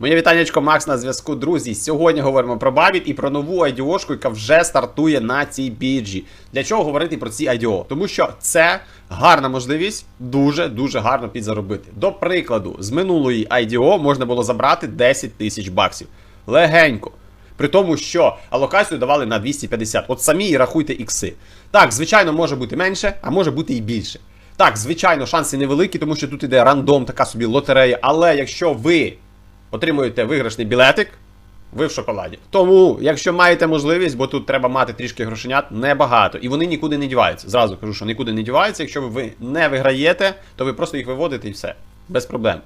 Моє вітаннячко Макс на зв'язку, друзі. Сьогодні говоримо про Bybit і про нову IDO-шку, яка вже стартує на цій біржі. Для чого говорити про ці IDO? Тому що це гарна можливість дуже-дуже гарно підзаробити. До прикладу, з минулої IDO можна було забрати 10 тисяч баксів. Легенько. При тому, що алокацію давали на 250. От самі і рахуйте ікси. Так, звичайно, може бути менше, а може бути і більше. Так, звичайно, шанси невеликі, тому що тут іде рандом, така собі лотерея. Але якщо ви отримуєте виграшний білетик, ви в шоколаді. Тому, якщо маєте можливість, бо тут треба мати трішки грошенят, небагато. І вони нікуди не діваються. Зразу кажу, що нікуди не діваються. Якщо ви не виграєте, то ви просто їх виводите і все. Без проблем.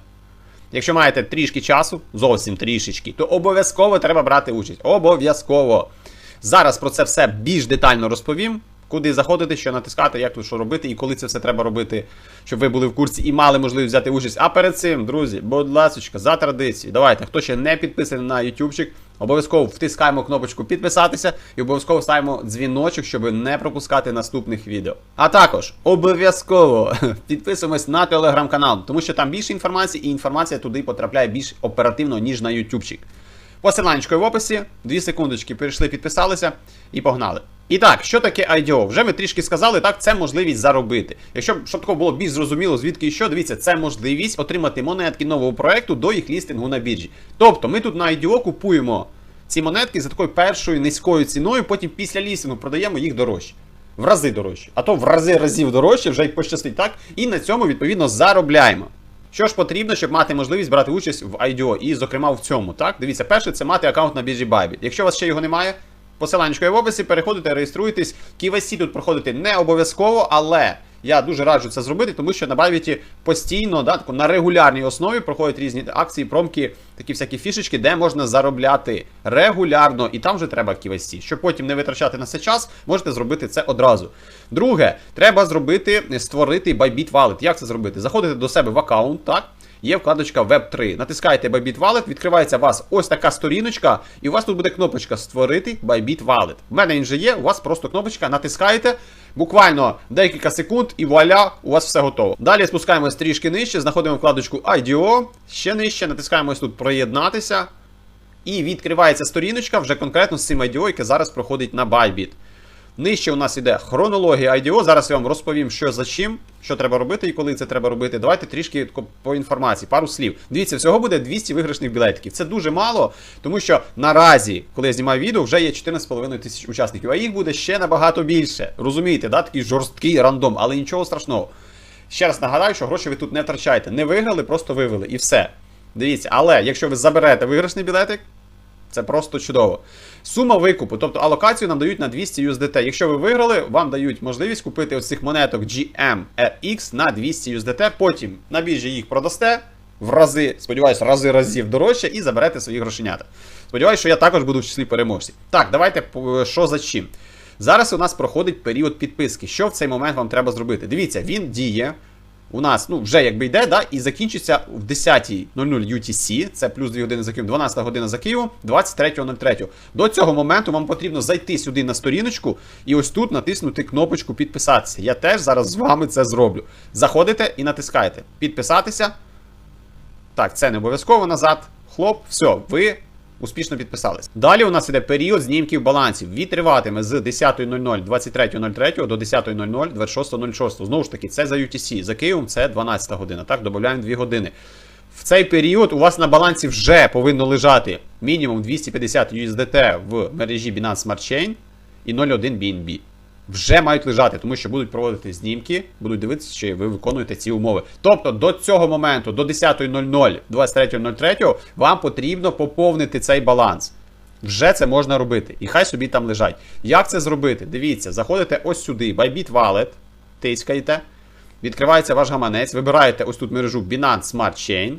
Якщо маєте трішки часу, зовсім трішечки, то обов'язково треба брати участь. Обов'язково. Зараз про це все більш детально розповім. Куди заходити, що натискати, як тут що робити, і коли це все треба робити, щоб ви були в курсі і мали можливість взяти участь. А перед цим, друзі, будь ласка, за традицією, давайте, хто ще не підписаний на ютубчик, обов'язково втискаємо кнопочку підписатися і обов'язково ставимо дзвіночок, щоб не пропускати наступних відео. А також обов'язково підписуємось на телеграм-канал, тому що там більше інформації, і інформація туди потрапляє більш оперативно, ніж на ютубчик. Посиланечко в описі, дві секундочки перейшли, підписалися і погнали. І так, що таке IDO? Вже ми трішки сказали, так, це можливість заробити. Якщо щоб такого було більш зрозуміло, звідки і що, дивіться, це можливість отримати монетки нового проекту до їх лістингу на біржі. Тобто ми тут на IDO купуємо ці монетки за такою першою низькою ціною, потім після лістингу продаємо їх дорожче. В рази дорожче. А то в рази разів дорожче, вже й пощастить, так? І на цьому, відповідно, заробляємо. Що ж потрібно, щоб мати можливість брати участь в IDO, і, зокрема, в цьому. Так, дивіться, перше це мати аккаунт на біржі Bybit. Якщо у вас ще його немає, посиланнячко є в описі, переходите, реєструєтесь. KYC тут проходити не обов'язково, але я дуже раджу це зробити, тому що на Bybit постійно, да, на регулярній основі проходять різні акції, промки, такі всякі фішечки, де можна заробляти регулярно, і там вже треба KYC. Щоб потім не витрачати на це час, можете зробити це одразу. Друге, треба зробити, створити Bybit Wallet. Як це зробити? Заходите до себе в аккаунт, так? Є вкладочка Web3. Натискаєте Bybit Wallet, відкривається у вас ось така сторіночка, і у вас тут буде кнопочка Створити Bybit Wallet. У мене він вже є, у вас просто кнопочка, натискаєте. Буквально декілька секунд, і вуаля, у вас все готово. Далі спускаємось трішки нижче, знаходимо вкладочку IDO, ще нижче, натискаємо ось тут Приєднатися. І відкривається сторіночка вже конкретно з цим IDO, яке зараз проходить на Bybit. Нижче у нас іде хронологія IDO. Зараз я вам розповім, що за чим, що треба робити і коли це треба робити. Давайте трішки по інформації, пару слів. Дивіться, всього буде 200 виграшних білетиків. Це дуже мало, тому що наразі, коли я знімаю відео, вже є 14,5 тисяч учасників, а їх буде ще набагато більше. Розумієте, да? такий жорсткий рандом, але нічого страшного. Ще раз нагадаю, що гроші ви тут не втрачаєте. Не виграли, просто вивели. І все. Дивіться, але якщо ви заберете виграшний білетик. Це просто чудово. Сума викупу, тобто алокацію нам дають на 200 USDT. Якщо ви виграли, вам дають можливість купити ось цих монеток GMRX на 200 USDT. Потім на біржі їх продасте в рази, сподіваюсь, рази разів дорожче і заберете свої грошенята. Сподіваюсь, що я також буду в числі переможців. Так, давайте що за чим. Зараз у нас проходить період підписки. Що в цей момент вам треба зробити? Дивіться, він діє у нас ну, вже якби йде, да, і закінчиться в 10.00 UTC, це плюс 2 години за Києвом, 12 година за Києвом, 23.03. До цього моменту вам потрібно зайти сюди на сторіночку і ось тут натиснути кнопочку підписатися. Я теж зараз з вами це зроблю. Заходите і натискаєте підписатися. Так, це не обов'язково назад. Хлоп, все, ви успішно підписались. Далі у нас іде період знімків балансів. Він триватиме з 10.00 23.03 до 10.00 26.06. Знову ж таки, це за UTC. За Києвом це 12 година. Так, додаємо 2 години. В цей період у вас на балансі вже повинно лежати мінімум 250 USDT в мережі Binance Smart Chain і 0.1 BNB. Вже мають лежати, тому що будуть проводити знімки, будуть дивитися, чи ви виконуєте ці умови. Тобто до цього моменту, до 10.00, 23.03, вам потрібно поповнити цей баланс. Вже це можна робити. І хай собі там лежать. Як це зробити? Дивіться, заходите ось сюди, Bybit Wallet, тискаєте, відкривається ваш гаманець, вибираєте ось тут мережу Binance Smart Chain,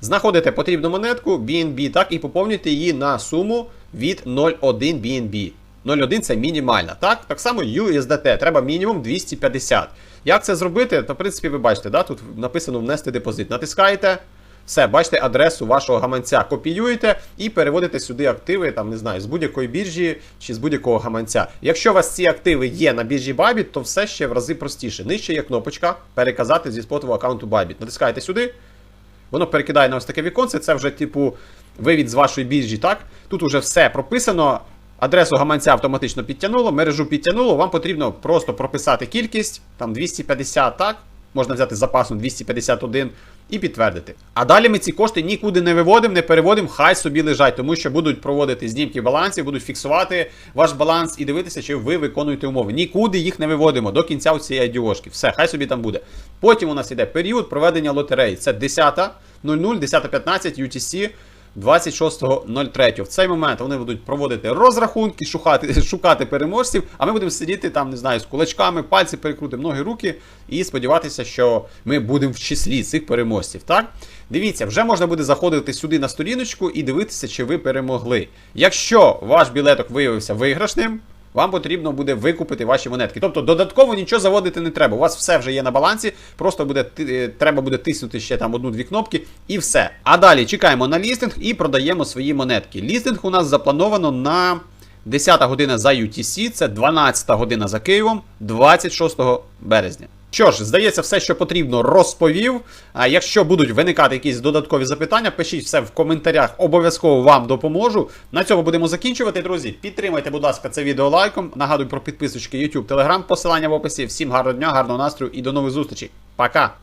знаходите потрібну монетку BNB, так, і поповнюєте її на суму від 0.1 BNB. 0.1 це мінімальна. Так Так само USDT, треба мінімум 250. Як це зробити? То, в принципі, ви бачите, да? тут написано внести депозит. Натискаєте. Все, бачите адресу вашого гаманця, копіюєте і переводите сюди активи, там, не знаю, з будь-якої біржі чи з будь-якого гаманця. Якщо у вас ці активи є на біржі Bybit, то все ще в рази простіше. Нижче є кнопочка переказати зі спотового аккаунту Bybit. Натискаєте сюди. воно перекидає на ось таке віконце. Це вже, типу, вивід з вашої біржі, так? Тут уже все прописано. Адресу гаманця автоматично підтягнуло, мережу підтягнуло. Вам потрібно просто прописати кількість, там 250, так? Можна взяти запасом 251 і підтвердити. А далі ми ці кошти нікуди не виводимо, не переводимо, хай собі лежать, тому що будуть проводити знімки балансів, будуть фіксувати ваш баланс і дивитися, чи ви виконуєте умови. Нікуди їх не виводимо до кінця цієї айдіошки. Все, хай собі там буде. Потім у нас йде період проведення лотереї. Це 10.00, 10.15 UTC. 26.03. В цей момент вони будуть проводити розрахунки, шукати, шукати переможців, а ми будемо сидіти там, не знаю, з кулачками, пальці перекрутимо, ноги, руки і сподіватися, що ми будемо в числі цих переможців. Так? Дивіться, вже можна буде заходити сюди на сторіночку і дивитися, чи ви перемогли. Якщо ваш білеток виявився виграшним, вам потрібно буде викупити ваші монетки. Тобто додатково нічого заводити не треба. У вас все вже є на балансі, просто буде е, треба буде тиснути ще там одну-дві кнопки і все. А далі чекаємо на лістинг і продаємо свої монетки. Лістинг у нас заплановано на 10 година за UTC, це 12 година за Києвом, 26 березня. Що ж, здається, все, що потрібно, розповів. А якщо будуть виникати якісь додаткові запитання, пишіть все в коментарях, обов'язково вам допоможу. На цьому будемо закінчувати, друзі. Підтримайте, будь ласка, це відео лайком. Нагадую про підписочки YouTube, Telegram, посилання в описі. Всім гарного дня, гарного настрою і до нових зустрічей. Пока!